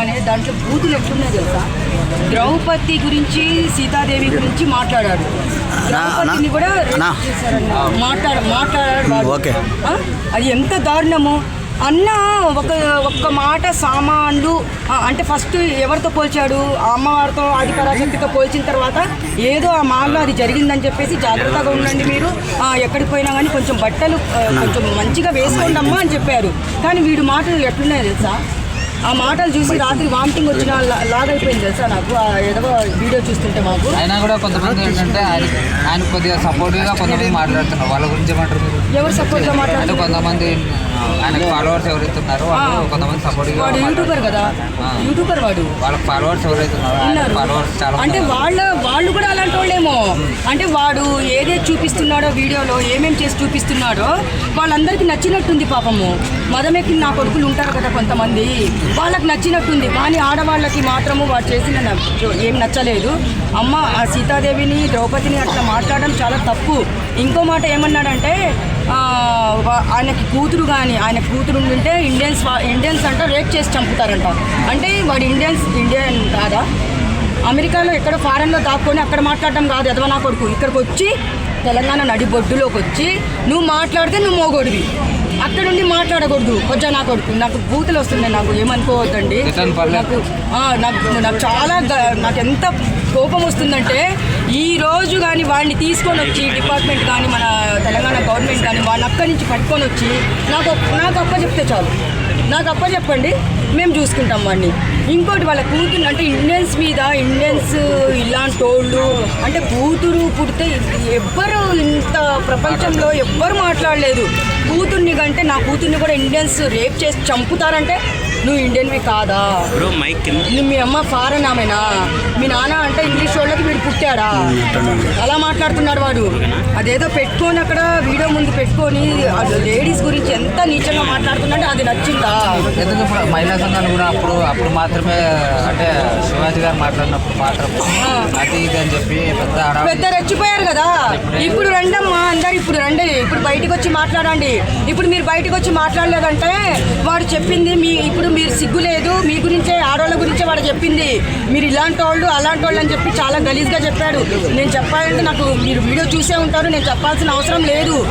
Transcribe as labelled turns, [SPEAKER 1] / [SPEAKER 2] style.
[SPEAKER 1] అనే దాంట్లో బూతులు ఎట్లున్నాయి తెలుసా? ద్రౌపది గురించి సీతాదేవి గురించి మాట్లాడాడు ద్రౌపదిని కూడా. మాట్లాడ మాట్లాడాడు? అది ఎంత దారుణము? అన్న ఒక ఒక్క మాట సామాన్లు అంటే ఫస్ట్ ఎవరితో పోల్చాడు? ఆ అమ్మవారితో ఆది పరాశక్తితో పోల్చిన తర్వాత ఏదో ఆ మాల్లో అది జరిగిందని చెప్పేసి జాగ్రత్తగా ఉండండి మీరు. ఎక్కడికి పోయినా కానీ కొంచెం బట్టలు కొంచెం మంచిగా వేసుకోండి అమ్మా అని చెప్పారు. కానీ వీడు మాటలు ఎట్లున్నాయి తెలుసా? ఆ మాటలు చూసి రాత్రి వామిటింగ్ వచ్చిన లాగైపోయింది తెలుసా నాకు ఆ ఏదో వీడియో చూస్తుంటే మాకు
[SPEAKER 2] అయినా కూడా కొంతమంది ఏంటంటే ఆయన ఆయన కొద్దిగా సపోర్టివ్గా కొంతమంది మాట్లాడుతున్నారు వాళ్ళ గురించి ఏమంటారు?
[SPEAKER 1] ఎవరు సపోర్ట్గా మాట్లాడుతున్నారు
[SPEAKER 2] కొంతమంది ఆయనకు ఫాలోవర్స్ ఎవరైతే ఉన్నారో. కొంతమంది సపోర్టివ్గా
[SPEAKER 1] వాడు యూట్యూబర్ కదా. యూట్యూబర్ వాడు
[SPEAKER 2] వాళ్ళ ఫాలోవర్స్ ఎవరైతే ఉన్నారో ఆయన ఫాలోవర్స్ చాలా
[SPEAKER 1] అంటే. వాళ్ళ వాళ్ళు కూడా అంటే వాడు ఏదేది చూపిస్తున్నాడో వీడియోలో ఏమేమి చేసి చూపిస్తున్నాడో వాళ్ళందరికీ నచ్చినట్టుంది పాపము. మదమెక్కి నా కొడుకులు ఉంటారు కదా కొంతమంది. వాళ్ళకి నచ్చినట్టుంది. కానీ ఆడవాళ్ళకి మాత్రము వాడు చేసిన ఏం నచ్చలేదు. అమ్మ ఆ సీతాదేవిని ద్రౌపదిని అట్లా మాట్లాడడం చాలా తప్పు. ఇంకో మాట ఏమన్నాడంటే ఆయనకి కూతురు కానీ ఆయన కూతురు ఉంటే ఇండియన్స్ ఇండియన్స్ అంట రేప్ చేసి చంపుతారంట. అంటే వాడు ఇండియన్స్ ఇండియన్ కాదా? అమెరికాలో ఎక్కడ ఫారెన్లో దాక్కొని అక్కడ మాట్లాడడం కాదు ఎదవ నా కొడుకు. ఇక్కడికి వచ్చి తెలంగాణ నడిబొడ్డులోకి వచ్చి నువ్వు మాట్లాడితే నువ్వు మోగొడివి. అక్కడ నుండి మాట్లాడకూడదు కొంచెం నా కొడుకు? నాకు బూతులు వస్తున్నాయి నాకు ఏమనుకోవద్దండి. నాకు నాకు నాకు చాలా నాకు ఎంత కోపం వస్తుందంటే ఈ రోజు కానీ వాడిని తీసుకొని వచ్చి డిపార్ట్మెంట్ కానీ మన తెలంగాణ గవర్నమెంట్ కానీ వాళ్ళని అక్కడి నుంచి పట్టుకొని వచ్చి నాకు నాకు అప్ప చెప్తే చాలు. నాకు అప్ప చెప్పండి మేము చూసుకుంటాం వాడిని. ఇంకోటి వాళ్ళ కూతురు అంటే ఇండియన్స్ మీద ఇండియన్స్ ఇలాంటి వాళ్ళు అంటే కూతురు పుడితే ఎవ్వరు ఇంత ప్రపంచంలో ఎవ్వరు మాట్లాడలేదు. కూతుర్ని కంటే నా కూతుర్ని కూడా ఇండియన్స్ రేప్ చేసి చంపుతారంటే నువ్వు ఇండియన్వి కాదా?
[SPEAKER 3] బ్రో మైక్ కింద.
[SPEAKER 1] నీ- మీ అమ్మ ఫారెన్ ఆమెనా? మీ నాన్న అంటే ఇంగ్లీష్ వాళ్ళకి వీడు పుట్టాడా. అలా మాట్లాడుతున్నాడు వాడు. అదేదో పెట్టుకొని అక్కడ వీడియో ముందు పెట్టుకొని లేడీస్ గురించి ఎంత నీచంగా మాట్లాడుతున్నాడు అది నచ్చిందా?
[SPEAKER 2] ఎందుకు ఇప్పుడు మహిళా సంఘాలు కూడా అప్పుడు అప్పుడు మాత్రమే అంటే శివాజీ గారు మాట్లాడినప్పుడు మాత్రం అది ఇది అని చెప్పి పెద్ద
[SPEAKER 1] పెద్ద రెచ్చిపోయారు కదా? ఇప్పుడు రండమ్మా అందరు ఇప్పుడు రండి. ఇప్పుడు బయటకు వచ్చి మాట్లాడండి. ఇప్పుడు మీరు బయటకు వచ్చి మాట్లాడలేదంటే వాడు చెప్పింది మీ ఇప్పుడు మీరు సిగ్గు లేదు మీ గురించే ఆడవాళ్ళ గురించే వాడు చెప్పింది. మీరు ఇలాంటి వాళ్ళు అలాంటి వాళ్ళు అని చెప్పి చాలా గలీజ్గా చెప్పాడు. నేను చెప్పాలంటే నాకు మీరు వీడియో చూసే ఉంటారు. నేను చెప్పాల్సిన అవసరం లేదు.